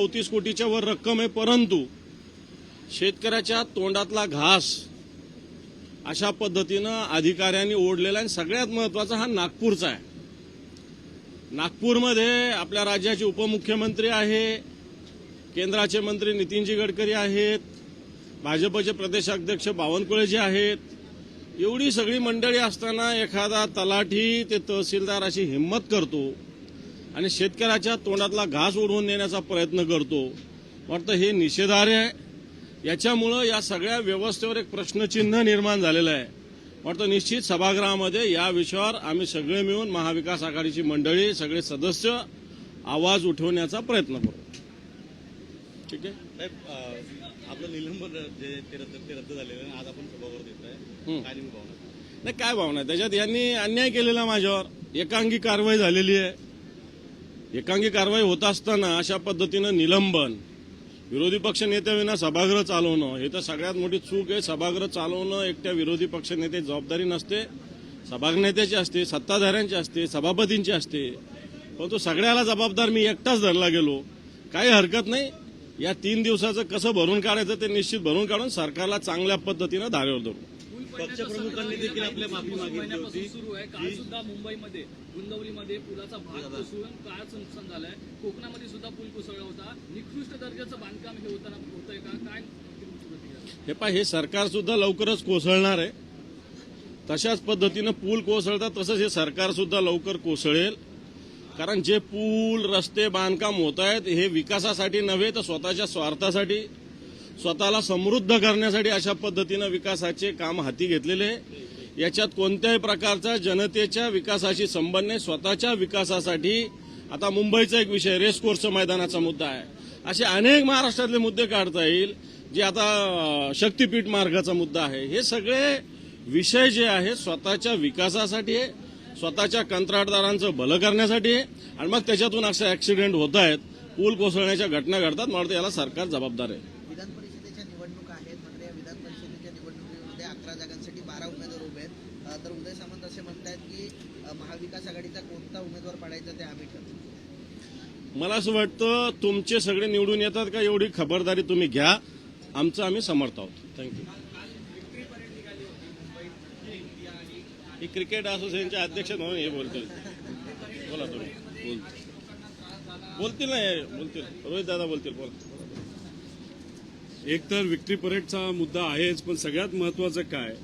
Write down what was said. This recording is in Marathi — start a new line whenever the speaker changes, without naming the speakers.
चौतीस कोटीच्या वर रक्कम आहे परंतु शेतकऱ्याच्या तोंडातला घास अशा पद्धतीनं अधिकाऱ्यांनी ओढलेला आणि सगळ्यात महत्त्वाचा हा नागपूरचा आहे. नागपूरमध्ये आपल्या राज्याचे उपमुख्यमंत्री आहे केंद्राचे मंत्री नितीनजी गडकरी आहेत भाजपचे प्रदेशाध्यक्ष बावनकुळेजी आहेत. एवढी सगळी मंडळी असताना एखादा तलाठी ते तहसीलदार अशी हिंमत करतो. आणि शेतकऱ्याच्या तोंडातला घास ओढवून नेण्याचा प्रयत्न करतो. वाटतं हे निषेधार्ह आहे. याच्यामुळं या सगळ्या व्यवस्थेवर एक प्रश्नचिन्ह निर्माण झालेलं आहे. वाटतं निश्चित सभागृहामध्ये या विषयावर आम्ही सगळे मिळून महाविकास आघाडीची मंडळी सगळे सदस्य आवाज उठवण्याचा प्रयत्न करू. ठीक आहे?
आपलं निलंबन जे ते रद्द ते रद्द झालेलं आहे. आज आपण सभागृहात येत आहे. काय भावना?
नाही काय भावना त्याच्यात यांनी अन्याय केलेला माझ्यावर. एकांगी कारवाई झालेली आहे. एकांगी कारवाई होत असताना अशा पद्धतीनं निलंबन विरोधी पक्ष नेत्याविना सभागृह चालवणं हे तर सगळ्यात मोठी चूक आहे. सभागृह चालवणं एकट्या विरोधी पक्ष नेते जबाबदारी नसते. सभागनेत्याची असते सत्ताधाऱ्यांची असते सभापतींची असते. परंतु सगळ्याला जबाबदार मी एकटाच धरला गेलो. काही हरकत नाही. या तीन दिवसाचं कसं भरून काढायचं ते निश्चित भरून काढून सरकारला चांगल्या पद्धतीनं धारेवर धरू.
पक्षप्रमुखांनी देखील आपल्या माफी मागितली होती.
सुरू आहे. काल सुद्धा मुंबईमध्ये गुंदवलीमध्ये पुलाचा भाग कोसळून काळाचं नुकसान झालंय. कोकणामध्ये सुद्धा पूल कोसळला होता. निकृष्ट दर्जाचं बांधकाम हे होताना होतंय का? काय?
हे पहा हे सरकार सुद्धा लवकरच कोसळणार आहे. तशाच पद्धतीनं पूल कोसळतात तसंच हे सरकार सुद्धा लवकर कोसळेल. कारण जे पूल रस्ते बांधकाम होत आहेत हे विकासासाठी नव्हे तर स्वतःच्या स्वार्थासाठी स्वतःला समृद्ध करण्यासाठी अशा पद्धतीनं विकासाचे काम हाती घेतलेले आहे. याच्यात कोणत्याही प्रकारचा जनतेच्या विकासाशी संबंध नाही. स्वतःच्या विकासासाठी आता मुंबईचा एक विषय रेस मैदानाचा मुद्दा आहे. असे अनेक महाराष्ट्रातले मुद्दे काढता येईल जे आता शक्तीपीठ मार्गाचा मुद्दा आहे. हे सगळे विषय जे आहे स्वतःच्या विकासासाठी आहे स्वतःच्या कंत्राटदारांचं भलं करण्यासाठी आहे. आणि मग त्याच्यातून असे ऍक्सिडेंट होत आहेत पूल कोसळण्याच्या घटना घडतात मला याला सरकार जबाबदार आहे.
अकरा जागांसाठी बारा उमेदवार उभे आहेत. तर उदय सामंत असे म्हणतात की महाविकास आघाडीचा कोणता उमेदवार पाडायचा ते आम्ही ठरवू.
मला असं वाटतं तुमचे सगळे निवडून येतात का एवढी खबरदारी तुम्ही घ्या. आमचं आम्ही समर्थ आहोत. थँक्यू ही क्रिकेट असोसिएशनचे अध्यक्ष म्हणून हे बोलतील. बोला तुम्ही. बोलतील ना हे बोलतील. रोहित दादा बोलतील बोला.
एक तर विक्ट्री परेडचा मुद्दा आहेच पण सगळ्यात महत्वाचं काय?